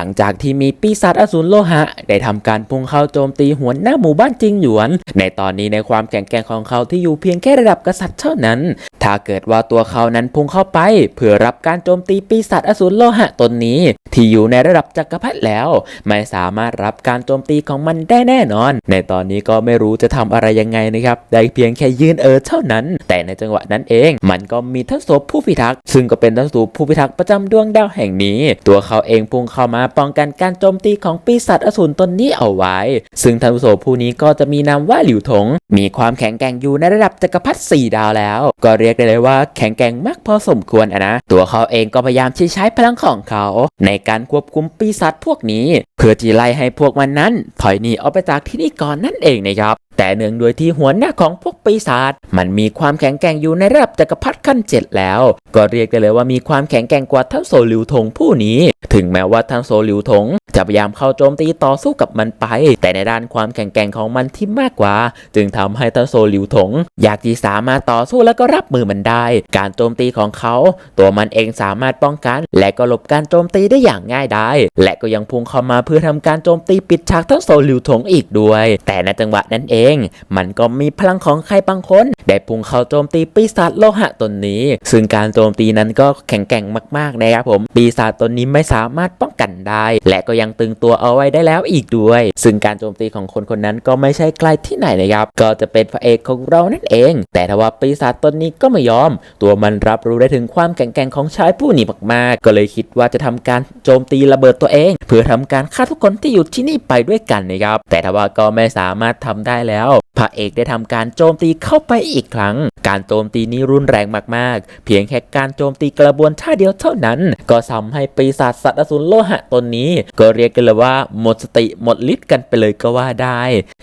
ลังจากที่มีปีศาจอสูรโลหะ ได้ทำการพุ่งเข้าโจมตีหัวหน้าหมู่บ้านจริงหยวน ในตอนนี้ในความแข็งแกร่งของเขาที่อยู่เพียงแค่ระดับกษัตริย์เท่านั้น ถ้าเกิดว่าตัวเขานั้นพุ่งเข้าไป เพื่อรับการโจมตีปีศาจอสูรโลหะตนนี้ ที่อยู่ในระดับจักรพรรดิแล้ว ไม่สามารถรับการโจมตีของมันได้แน่นอน ในตอนนี้ก็ไม่รู้จะทำอะไรยังไงนะครับ ได้เพียงแค่ยืนเออเท่านั้น แต่ในจังหวะนั้นเอง มันก็มีทัศศพผู้พิทักษ์ซึ่งก็เป็นทัศศพผู้พิทักษ์ประจำดวงดาวแห่งนี้ ตัวเขาเองพุ่งเข้ามาป้องกันการโจมตีของปีศาจอสูรตนนี้เอาไว้ ซึ่งทัศศพผู้นี้ก็จะมีนามว่าหลิวถง มีความแข็งแกร่งอยู่ในระดับจักรพรรดิ4ดาวแล้ว ก็เรียกได้เลยว่าแข็งแกร่งมากพอสมควรอะนะ ตัวเขาเองก็พยายามที่ใช้พลังของเขา ในการควบคุมปีศาจพวกนี้ เพื่อที่ไล่ให้พวกมันนั้น ถอยหนีออกไปจากที่นี่ก่อนนั่นเองนะครับ แต่เนื่องด้วยที่หัวหน้าของพวกปีศาจมันมีความแข็งแกร่งอยู่ในระดับจักรพรรดิขั้นเจ็ดแล้ว ก็เรียกได้เลยว่ามีความแข็งแกร่งกว่าทั้งโซลิวทงผู้นี้ ถึงแม้ว่าทั้งโซลิวทงจะพยายามเข้าโจมตีต่อสู้กับมันไป แต่ในด้านความแข็งแกร่งของมันที่มากกว่า จึงทำให้ทั้งโซลิวทงอยากที่สามารถต่อสู้แล้วก็รับมือมันได้ การโจมตีของเขา ตัวมันเองสามารถป้องกัน และก็หลบการโจมตีได้อย่างง่ายได้ และก็ยังพุ่งเข้ามาเพื่อทำการโจมตีปิดฉากทั้งโซลิวทงอีกด้วย แต่ในจังหวะนั้นเองมันก็มีพลังของใครบางคน ได้พุ่งเข้าโจมตีปีศาจโลหะตนนี้ ซึ่งการโจมตีนั้นก็แข็งแกร่งมากๆนะครับผม ปีศาจตนนี้ไม่สามารถป้องกันได้ และก็ยังตึงตัวเอาไว้ได้แล้วอีกด้วย ซึ่งการโจมตีของคนคนนั้นก็ไม่ใช่ใครที่ไหนนะครับ ก็จะเป็นพระเอกของเรานั่นเอง แต่ถ้าว่าปีศาจตนนี้ก็ไม่ยอม ตัวมันรับรู้ได้ถึงความแข็งแกร่งของชายผู้นี้มากๆ ก็เลยคิดว่าจะทำการโจมตีระเบิดตัวเอง เพื่อทำการฆ่าทุกคนที่อยู่ที่นี่ไปด้วยกันนะครับ แต่ถ้าว่าก็ไม่สามารถทำได้แล้ว พระเอกได้ทำการโจมตีเข้าไปอีกครั้ง การโจมตีนี้รุนแรงมากๆ เพียงแค่การโจมตีกระบวนท่าเดียวเท่านั้น ก็ทำให้ปีศาจสัตว์อสูรโลหะตนนี้ ก็เรียกกันเลยว่าหมดสติหมดฤทธิ์กันไปเลยก็ว่าได้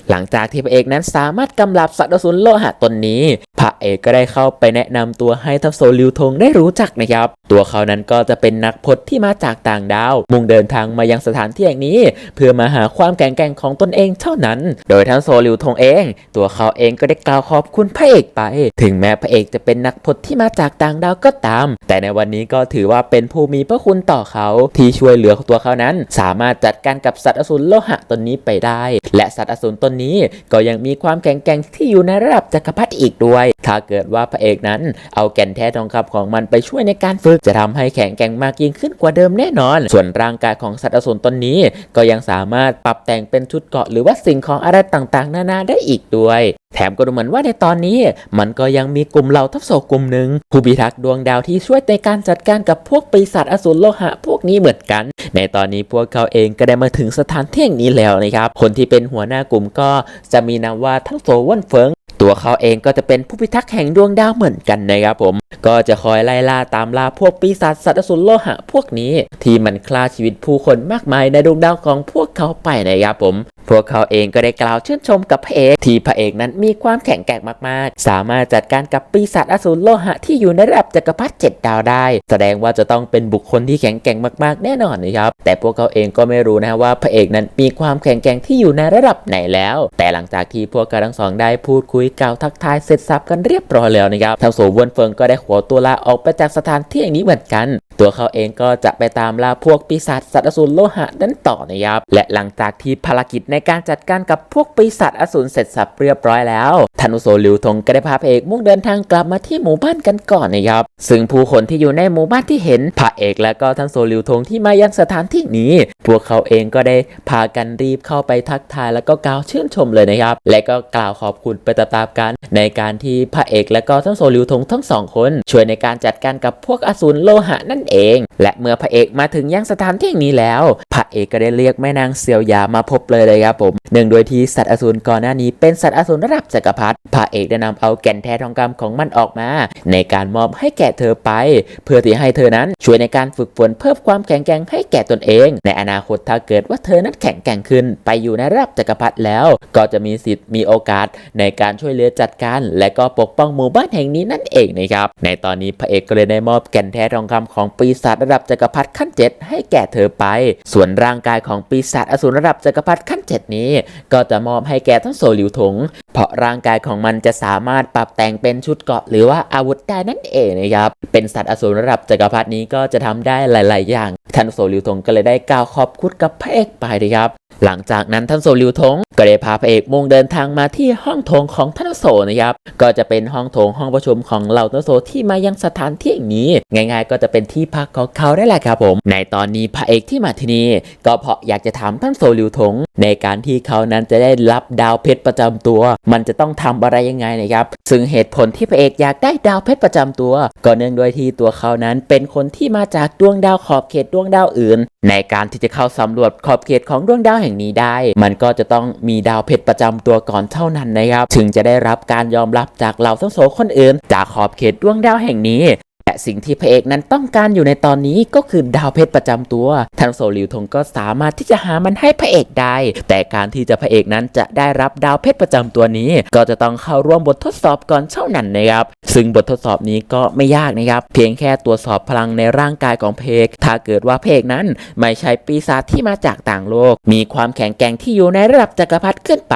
หลังจากที่พระเอกนั้นสามารถกำลับสัตว์อสูรโลหะตนนี้ พระเอกก็ได้เข้าไปแนะนำตัวให้ทัพโซลิวทงได้รู้จักนะครับ ตัวเขานั้นก็จะเป็นนักพจน์ที่มาจากต่างดาว มุ่งเดินทางมายังสถานที่แห่งนี้ เพื่อมาหาความแข็งแกร่งของตนเองเท่านั้น โดยทั้งโซลิวทงเองตัวเขาเองก็ได้กล่าวขอบคุณพระเอกไป ถึงแม้พระเอกจะเป็นนักพจน์ที่มาจากต่างดาวก็ตาม แต่ในวันนี้ก็ถือว่าเป็นผู้มีพระคุณต่อเขาที่ช่วยเหลือตัวเขานั้น สามารถจัดการกับสัตว์อสูรโลหะตนนี้ไปได้ และสัตว์อสูรตนนี้ก็ยังมีความแข็งแกร่งที่อยู่ในระดับจักรพรรดิอีกด้วย ถ้าเกิดว่าพระเอกนั้น เอาแก่นแท้ทองคำของมันไปช่วยในการฝึกจะทำให้แข็งแกร่งมากยิ่งขึ้นกว่าเดิมแน่นอน ส่วนร่างกายของสัตว์อสูรตนนี้ ก็ยังสามารถปรับแต่งเป็นชุดเกราะหรือว่าสิ่งของอะไรต่างๆ นานาได้อีกด้วย แถมก็ดูเหมือนว่าในตอนนี้ มันก็ยังมีกลุ่มเหล่าทัพโสกลุ่มหนึ่งผู้พิทักษ์ดวงดาวที่ช่วยในการจัดการกับพวกปีศาจอสูรโลหะพวกนี้เหมือนกัน ในตอนนี้พวกเขาเองก็ได้มาถึงสถานที่แห่งนี้แล้วนะครับคนที่เป็นหัวหน้ากลุ่มก็จะมีนามว่าทั้งโซว่นเฟิงตัวเขาเองก็จะเป็นผู้พิทักษ์แห่งดวงดาวเหมือนกันนะครับผม ก็จะคอยไล่ล่าตามล่าพวกปีศาจสัตว์อสูรโลหะพวกนี้ ที่มันฆ่าชีวิตผู้คนมากมายในดวงดาวของพวกเขาไปนะครับผม พวกเขาเองก็ได้กล่าวชื่นชมกับพระเอกที่พระเอกนั้นมีความแข็งแกร่งมากๆ สามารถจัดการกับปีศาจอสูรโลหะที่อยู่ในระดับจักรพรรดิเจ็ดดาวได้ แสดงว่าจะต้องเป็นบุคคลที่แข็งแกร่งมากๆ แน่นอนนะครับ แต่พวกเขาเองก็ไม่รู้นะว่าพระเอกนั้นมีความแข็งแกร่งที่อยู่ในระดับไหนแล้ว แต่หลังจากที่พวกเขาทั้งสองได้พูดคุยกล่าวทักทายเสร็จสับกันเรียบร้อยแล้วนะครับทางโสวนเฟิงก็ได้ขอตัวลาออกไปจากสถานที่แห่งนี้เหมือนกัน ตัวเขาเองก็จะไปตามล่าพวกปีศาจสัตว์อสูรโลหะนั้นต่อนะครับและหลังจากที่ภารกิจในการจัดการกับพวกปีศาจอสูรเสร็จสับเรียบร้อยแล้วธนุโซลิวทงก็ได้พาพระเอกมุ่งเดินทางกลับมาที่หมู่บ้านกันก่อนนะครับซึ่งผู้คนที่อยู่ในหมู่บ้านที่เห็นพระเอกและก็ทั้งโซลิวทงที่มายังสถานที่นี้ พวกเขาเองก็ได้พากันรีบเข้าไปทักทายแล้วก็กล่าวชื่นชมเลยนะครับ และก็กล่าวขอบคุณไปตามๆกัน ในการที่พระเอกและก็ทั้งโซลิวทงทั้งสองคน ช่วยในการจัดการกับพวกอสูรโลหะนั่นเอง และเมื่อพระเอกมาถึงยังสถานที่นี้แล้ว พระเอกก็ได้เรียกแม่นางเซียวยามาพบเลยเลยครับผมเนื่องโดยที่สัตว์อสูรก่อนหน้านี้เป็นสัตว์อสูรระดับจักรพรรดิพระเอกได้นำเอาแก่นแท้ทองคำของมันออกมา ในการมอบให้แก่เธอไป เพื่อที่ให้เธอนั้นช่วยในการฝึกฝนเพิ่มความแข็งแกร่งให้แก่ตนเอง ในอนาคตถ้าเกิดว่าเธอนั้นแข็งแกร่งขึ้น ไปอยู่ในระดับจักรพรรดิแล้ว ก็จะมีสิทธิ์มีโอกาสในการช่วยเหลือจัดการ และก็ปกป้องหมู่บ้านแห่งนี้นั่นเองนะครับในตอนนี้พระเอกก็เลยได้มอบแก่นแท้ทองคำของปีศาจระดับจักรพรรดิขั้นเจ็ดให้แก่เธอไป ส่วนร่างกายของปีศาจอสูรระดับจักรพรรดิขั้นเจ็ดนี้ ก็จะมอบให้แก่ทั้งโซลิวถง เพราะร่างกายของมันจะสามารถปรับแต่งเป็นชุดเกราะหรือว่าอาวุธได้นั่นเองนะครับ เป็นสัตว์อสูรระดับจักรพรรดินี้ก็จะทำได้หลาย ๆ อย่างท่านโซลิวถงก็เลยได้กล่าวขอบคุณกับพระเอกไปนะครับ หลังจากนั้นท่านโซลิวทงก็ได้พาพระเอกมุ่งเดินทางมาที่ห้องโถงของท่านโซนะครับ ก็จะเป็นห้องโถงห้องประชุมของเหล่าท่านโซที่มายังสถานที่อย่งนี้ ง่าย ๆ ก็จะเป็นที่พักของเขาได้แหละครับผม ในตอนนี้พระเอกที่มาที่นี่ก็เพราะอยากจะถามท่านโซลิวทงในการที่เขานั้นจะได้รับดาวเพชรประจำตัว มันจะต้องทำอะไรยังไงนะครับ ซึ่งเหตุผลที่พระเอกอยากได้ดาวเพชรประจำตัว ก็เนื่องด้วยที่ตัวเขานั้นเป็นคนที่มาจากดวงดาวขอบเขตดวงดาวอื่น ในการที่จะเข้าสำรวจขอบเขตของดวงดาวแห่งนี้ได้ มันก็จะต้องมีดาวเพชรประจำตัวก่อนเท่านั้นนะครับ ถึงจะได้รับการยอมรับจากเหล่าทั้งโสคนอื่น จากขอบเขตดวงดาวแห่งนี้ และสิ่งที่พระเอกนั้นต้องการอยู่ในตอนนี้ก็คือดาวเพชรประจำตัวทางโซลิวทงก็สามารถที่จะหามันให้พระเอกได้ แต่การที่จะพระเอกนั้นจะได้รับดาวเพชรประจำตัวนี้ ก็จะต้องเข้าร่วมบททดสอบก่อนเท่านั้นนะครับ ซึ่งบททดสอบนี้ก็ไม่ยากนะครับ เพียงแค่ตรวจสอบพลังในร่างกายของเอกถ้าเกิดว่าเอกนั้นไม่ใช่ปีศาจที่มาจากต่างโลก มีความแข็งแกร่งที่อยู่ในระดับจักรพรรดิขึ้นไป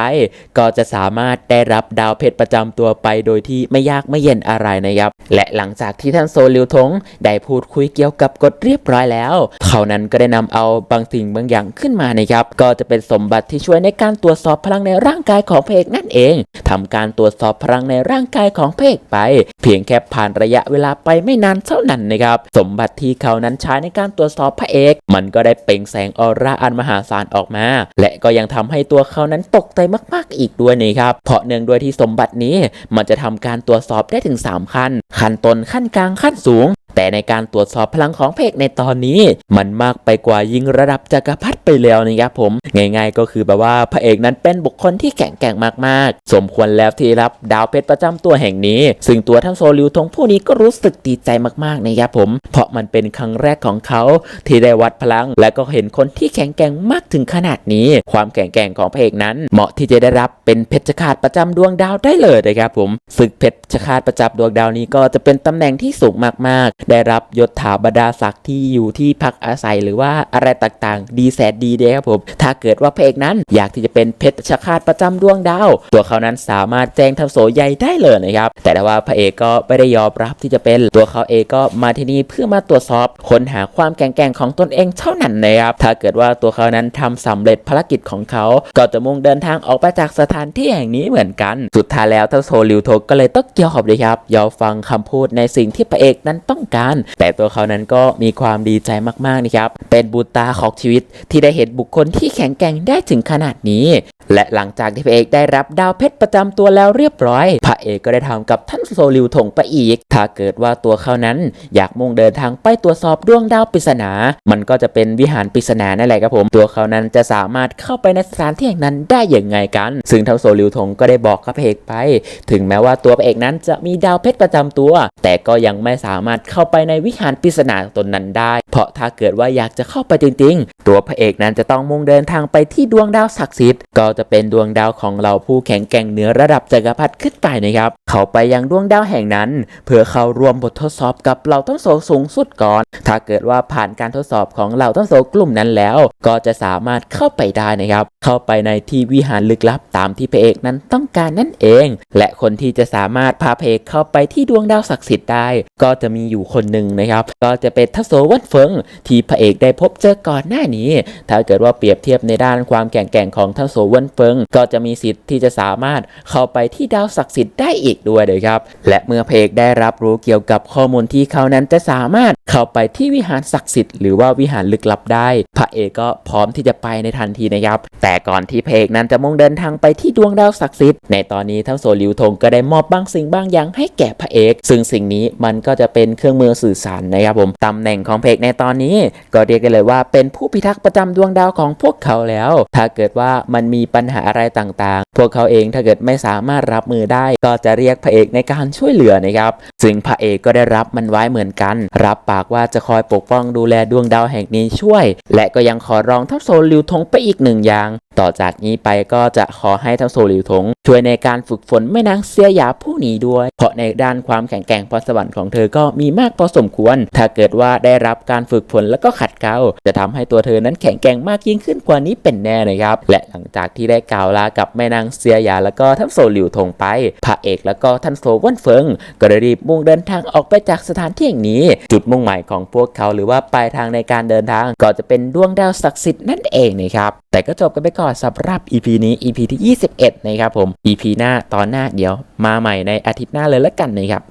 ก็จะสามารถได้รับดาวเพชรประจำตัวไปโดยที่ไม่ยากไม่เย็นอะไรนะครับ และหลังจากที่ท่านโซลิวทงได้พูดคุยเกี่ยวกับกฎเรียบร้อยแล้ว เขานั้นก็ได้นำเอาบางสิ่งบางอย่างขึ้นมานะครับ ก็จะเป็นสมบัติที่ช่วยในการตรวจสอบพลังในร่างกายของพระเอกนั่นเองทำการตรวจสอบพลังในร่างกายของพระเอกไป เพียงแค่ผ่านระยะเวลาไปไม่นานเท่านั้นนะครับ สมบัติที่เขานั้นใช้ในการตรวจสอบพระเอก มันก็ได้เปล่งแสงออร่าอันมหาศาลออกมา และก็ยังทำให้ตัวเขานั้นตกใจมาก ๆ อีกด้วยนะครับเพราะเนื่องด้วยที่สมบัตินี้มันจะทำการตรวจสอบได้ถึง 3 ขั้น ขั้นต้นขั้นกลางขั้นสูง แต่ในการตรวจสอบพลังของเพกในตอนนี้ มันมากไปกว่ายิงระดับจักรพรรดิไปแล้วนะครับผม ง่าย ๆ ก็คือแบบว่าพระเอกนั้นเป็นบุคคลที่แข็งแกร่งมากๆ สมควรแล้วที่รับดาวเพชรประจำตัวแห่งนี้ ซึ่งตัวทั้งโซลิวทงผู้นี้ก็รู้สึกดีใจมากๆนะครับผม เพราะมันเป็นครั้งแรกของเขาที่ได้วัดพลัง และก็เห็นคนที่แข็งแกร่งมากถึงขนาดนี้ ความแข็งแกร่งของพระเอกนั้น เหมาะที่จะได้รับเป็นเพชฌฆาตประจำดวงดาวได้เลยนะครับผมศึกเพชฌฆาตประจำดวงดาวนี้ก็จะเป็นตำแหน่งที่สูงมากๆได้รับยศถาบรรดาศักดิ์ที่อยู่ที่พักอาศัยหรือว่าอะไรต่างๆ ดีแสนดีเด้ครับผม ถ้าเกิดว่าพระเอกนั้นอยากที่จะเป็นเพชฌฆาตประจำดวงดาว ตัวเขานั้นสามารถแจ้งทำโสใหญ่ได้เลยนะครับ แต่ว่าพระเอกก็ไม่ได้ยอมรับที่จะเป็นตัวเขาเองก็มาที่นี่เพื่อมาตรวจสอบค้นหาความแข็งแก่งของตนเองเท่านั้นนะครับ ถ้าเกิดว่าตัวเขานั้นทำสำเร็จภารกิจของเขา ก็จะมุ่งเดินทางออกไปจากสถานที่แห่งนี้เหมือนกัน สุดท้ายแล้วเท่าโซลิวโทก็เลยต้องยอมเลยครับยอมฟังคำพูดในสิ่งที่พระเอกนั้นต้องการแต่ตัวเขานั้นก็มีความดีใจมากๆนะครับ เป็นบุญตาของชีวิตที่ได้เห็นบุคคลที่แข็งแกร่งได้ถึงขนาดนี้ และหลังจากที่พระเอกได้รับดาวเพชรประจำตัวแล้วเรียบร้อย พระเอกก็ได้ทำกับท่านโซลิวถงไปอีก ถ้าเกิดว่าตัวเขานั้น อยากมุ่งเดินทางไปตรวจสอบดวงดาวปริศนา มันก็จะเป็นวิหารปริศนานั่นแหละครับผม ตัวเขานั้นจะสามารถเข้าไปในสถานที่แห่งนั้นได้อย่างไงกัน ซึ่งท่านโซลิวถงก็ได้บอกกับพระเอกไป ถึงแม้ว่าตัวพระเอกนั้นจะมีดาวเพชรประจำตัว แต่ก็ยังไม่สามารถเข้าไปในวิหารปริศนาตนนั้นได้ เพราะถ้าเกิดว่าอยากจะเข้าไปจริงๆ ตัวพระเอกนั้นจะต้องมุ่งเดินทางไปที่ดวงดาวศักดิ์สิทธิ์ก็จะเป็นดวงดาวของเราผู้แข็งแกร่งเหนือระดับจักรพรรดิขึ้นไปนะครับ เขาไปยังดวงดาวแห่งนั้น เพื่อเข้าร่วมบททดสอบกับเหล่าทั้งโสสูงสุดก่อน ถ้าเกิดว่าผ่านการทดสอบของเหล่าทั้งโสกลุ่มนั้นแล้ว ก็จะสามารถเข้าไปได้นะครับ เข้าไปในที่วิหารลึกลับตามที่พระเอกนั้นต้องการนั่นเอง และคนที่จะสามารถพาพระเอกเข้าไปที่ดวงดาวศักดิ์สิทธิ์ได้ ก็จะมีอยู่คนหนึ่งนะครับ ก็จะเป็นทัศโสวันเฟิงที่พระเอกได้พบเจอก่อนหน้านี้ ถ้าเกิดว่าเปรียบเทียบในด้านความแข็งแกร่งของทัศโสวันเฟิงก็จะมีสิทธิ์ที่จะสามารถเข้าไปที่ดาวศักดิ์สิทธิ์ได้อีกด้วยเลยครับและเมื่อพระเอกได้รับรู้เกี่ยวกับข้อมูลที่เขานั้นจะสามารถเข้าไปที่วิหารศักดิ์สิทธิ์หรือว่าวิหารลึกลับได้ พระเอกก็พร้อมที่จะไปในทันทีนะครับ แต่ก่อนที่พระเอกนั้นจะมุ่งเดินทางไปที่ดวงดาวศักดิ์สิทธิ์ในตอนนี้ทั้งโซลิวทงก็ได้มอบบางสิ่งบางอย่างให้แก่พระเอก ซึ่งสิ่งนี้มันก็จะเป็นเครื่องมือสื่อสารนะครับผมตำแหน่งของพระเอกในตอนนี้ ก็เรียกได้เลยว่าเป็นผู้พิทักษ์ประจำดวงดาวของพวกเขาแล้ว ถ้าเกิดว่ามันมีปัญหาอะไรต่างๆ พวกเขาเองถ้าเกิดไม่สามารถรับมือได้ ก็จะเรียกพระเอกในการช่วยเหลือนะครับซึ่งพระเอกก็ได้รับมันไว้เหมือนกัน รับปากว่าจะคอยปกป้องดูแลดวงดาวแห่งนี้ช่วย และก็ยังขอร้องทั้งโซลิวทงไปอีกหนึ่งอย่าง ต่อจากนี้ไปก็จะขอให้ทั้งโซลิวถงช่วยในการฝึกฝนแม่นางเสียหยาผู้นี้ด้วย เพราะในด้านความแข็งแกร่งพรสวรรค์ของเธอก็มีมากพอสมควร ถ้าเกิดว่าได้รับการฝึกฝนแล้วก็ขัดเกลาจะทำให้ตัวเธอนั้นแข็งแกร่งมากยิ่งขึ้นกว่านี้เป็นแน่นะครับ และหลังจากที่ได้กล่าวลากับแม่นางเสียหยาแล้วก็ท่านโซลิวถงไปพระเอกแล้วก็ท่านโซว่นเฟิงก็ได้รีบมุ่งเดินทางออกไปจากสถานที่แห่งนี้ จุดมุ่งหมายของพวกเขาหรือว่าปลายทางในการเดินทางก็จะเป็นดวงดาวศักดิ์สิทธิ์นั่นเองนะครับแต่ก็จบกันไปก่อนสำหรับ EP นี้ EP ที่ 21 นะครับผม EP หน้าตอนหน้าเดี๋ยวมาใหม่ในอาทิตย์หน้าเลยละกันนะครับ